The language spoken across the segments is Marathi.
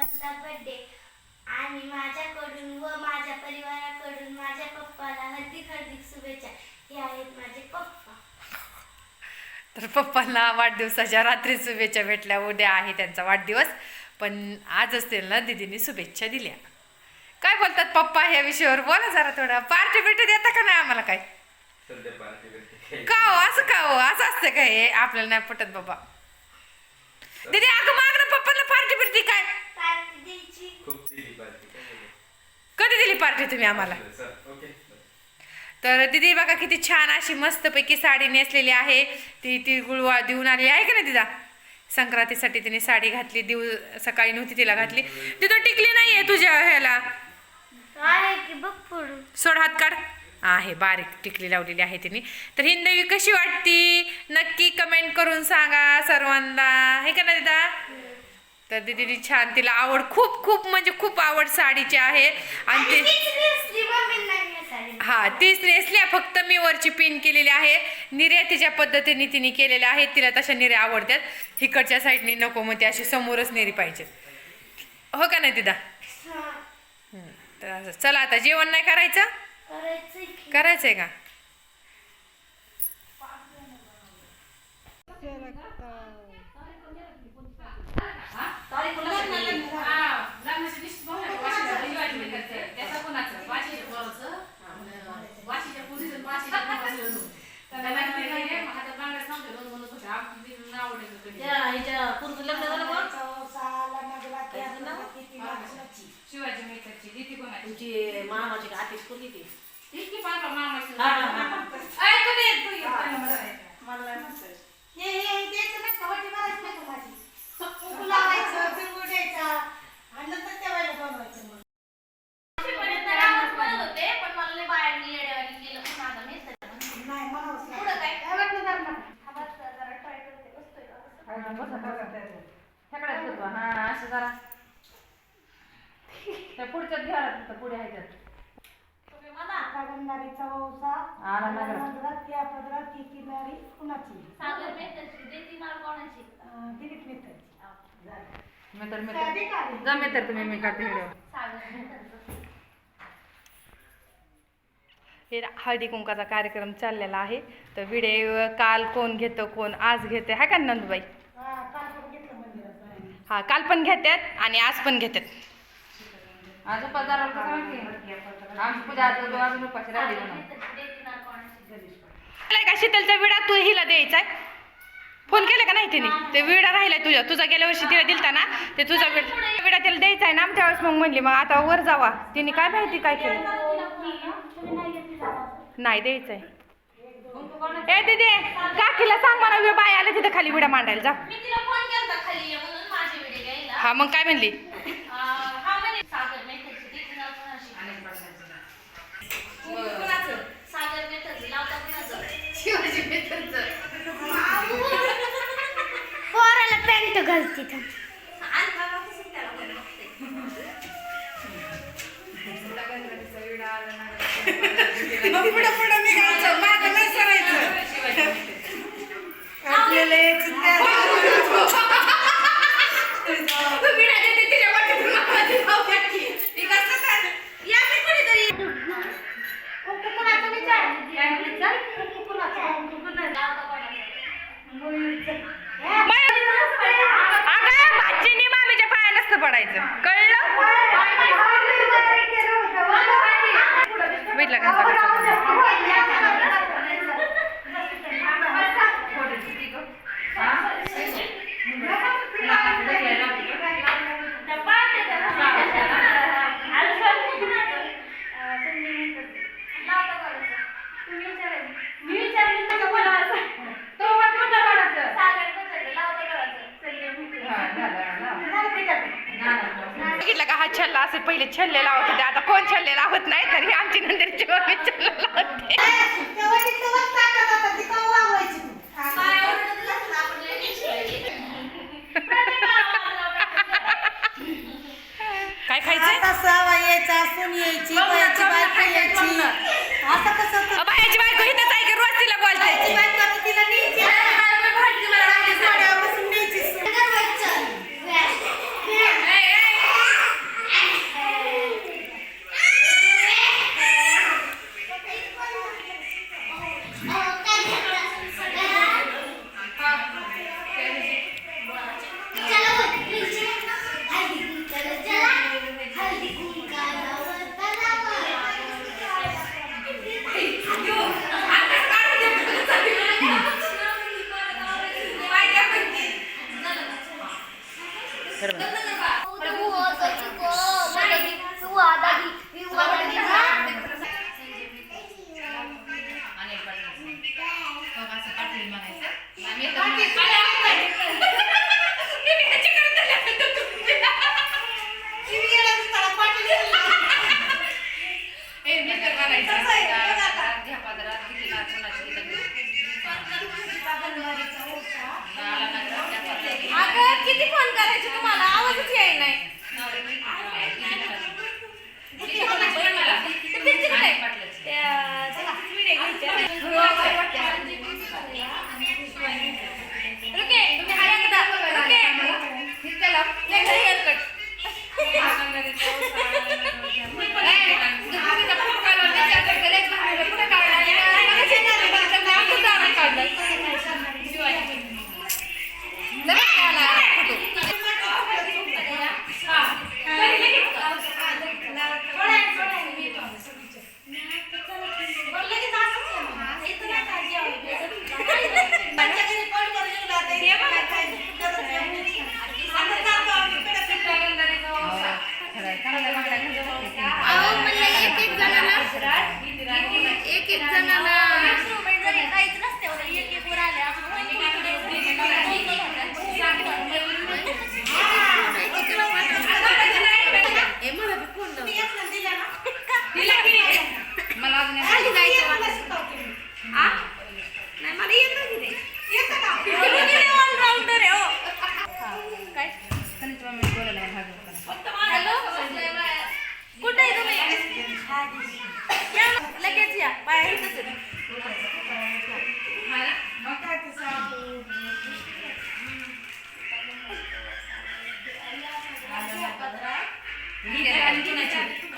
पप्पांचा बर्थडे आणि माझ्याकडून व माझ्या परिवाराकडून माझ्या पप्पाला हार्दिक हार्दिक शुभेच्छा. हे आहेत माझे पप्पा. तर पप्पांना वाढदिवसाच्या रात्री शुभेच्छा भेटल्या. उद्या आहे त्यांचा वाढदिवस. पण आज असतील ना दिदीने शुभेच्छा दिल्या. काय बोलतात पप्पा ह्या विषयावर? बोला जरा थोडा. पार्टी बिर्टी देता का नाही आम्हाला काय का हो? असं का हो? असं असतं काय हे? आपल्याला नाही पटत बाबा. दीदी अगं माग ना पप्पाला पार्टी बिर्टी काय पार्टी द्यायची खूप दिली पार्टी काय बोलू? कधी दिली पार्टी तुम्ही आम्हाला? तर दीदी बघा किती छान अशी मस्तपैकी साडी नेसलेली आहे. ती ती गुळवा देऊन आली आहे का ना दिदा? संक्रांतीसाठी तिने साडी घातली देऊ सकाळी नव्हती तिला घातली. तिथं टिकली नाहीये तुझ्या ह्याला. आहे की बघ पडून सोड हात काढ. आहे बारीक टिकली लावलेली आहे तिने. तर ही नवी कशी वाटती? नक्की कमेंट करून सांगा सर्वांना. हे का ना दिदा? तर दीदी छान तिला आवड खूप खूप म्हणजे खूप आवड साडीची आहे. आणि ते हा तीच नेसल्या फक्त मी वरची पिन केलेली आहे. निर्यातीच्या पद्धतीने तिने केलेल्या आहेत तिला तशा निर्या आवडतात. इकडच्या साईडनी नको मग ती अशी समोरच नेरी पाहिजे. हो का नाही दिदा? तर असं. चला आता जेवण नाही करायचं? करायचं की. शिवाजी मेथरची दीदी कोणाची? तुमची मामाची का आतीच कोणी ती? इतकी पांढरा मामाची? हा, हा, हा. अय, तू दे, तू ये. मला म्हणतोय. हे हे द्यायचं नाही का वाटी भरायची नाही का माझी कुंकू लावायचं तिळगुळ द्यायचा आणि नंतर जेवायला बनवायचं मग नाही म्हणावंच लागतं. काय वाटलं जरा नका. हा बस जरा try करते, बसतोय का बसतोय. खेकड्यात होतो, हा, असं जरा. त्या पुढच्यात घ्या तिथं पुढे आहे त्यात. कागंदारीचा वौसा आला नगरात. नजरात त्या पदरात ती किनारी कुणाची? अं, दिलीप मित्राची मी तर मी साधी तर काढली. जा मी तर तुम्ही मी काढते व्हिडिओ हे हळदी कुंकाचा कार्यक्रम चाललेला आहे. तर व्हिडिओ काल कोण घेतं कोण आज घेते हा का नंदबाई? हा, काल पण घेतलं मंदिरात बाहेर. हा काल पण घेतात आणि आज पण घेतात आज का शीतलचा विडा? तू हिला द्यायचाय. फोन केला का नाही तिने? ते विडा राहिलाय तुझ्या. तुझा गेल्या वर्षी तिला दिलता ना? ते तुझा विडा विडा तिला द्यायचा आहे ना आमच्या वेळेस मग म्हणली मग आता वर जावा. तिने काय माहिती काय केलं. नाही द्यायचंय. ए दीदी काकीला सांग मला वे बाय आले तिथे खाली विडा मांडायला जा. मी तिला फोन केलता खाली ये म्हणून माझी व्हिडिओ घ्यायला. हा मग काय म्हणली? अं, हा म्हणे सागर मेथडची पडायचं कळलं भेटला का लावता कोणाचं? तुम्ही विचारायचं. मी विचारली तर कोणाचं? सागर मेथडचं लावता कोणाचं? झालं पिठाचं. बघितलं का हा छल्ला असे पहिले छल्ले लावत होते. आता कोण छल्ले लावत नाही? तरी आमची नंदरची मम्मी छल्ला लावते? काय सहावा यायचा सून यायची बायाची बायको यायची. आता कसं तर बायाची बायको इथंच आहे की रोज तिला बोलते तिला വരണം ही काय आणि कुणाची? ए,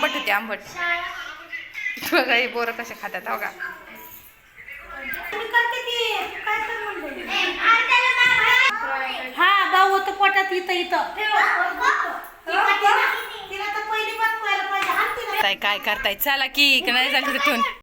आंबट होते आंबट. बघा हे बोरं कसे खातात हो का? हा भाऊ होतं पोटात इथं इथं. तिला तर पहिली बात पाहिलं पाहिजे. हात तिला. काय काय करताय? चला की नाही झालं तिथून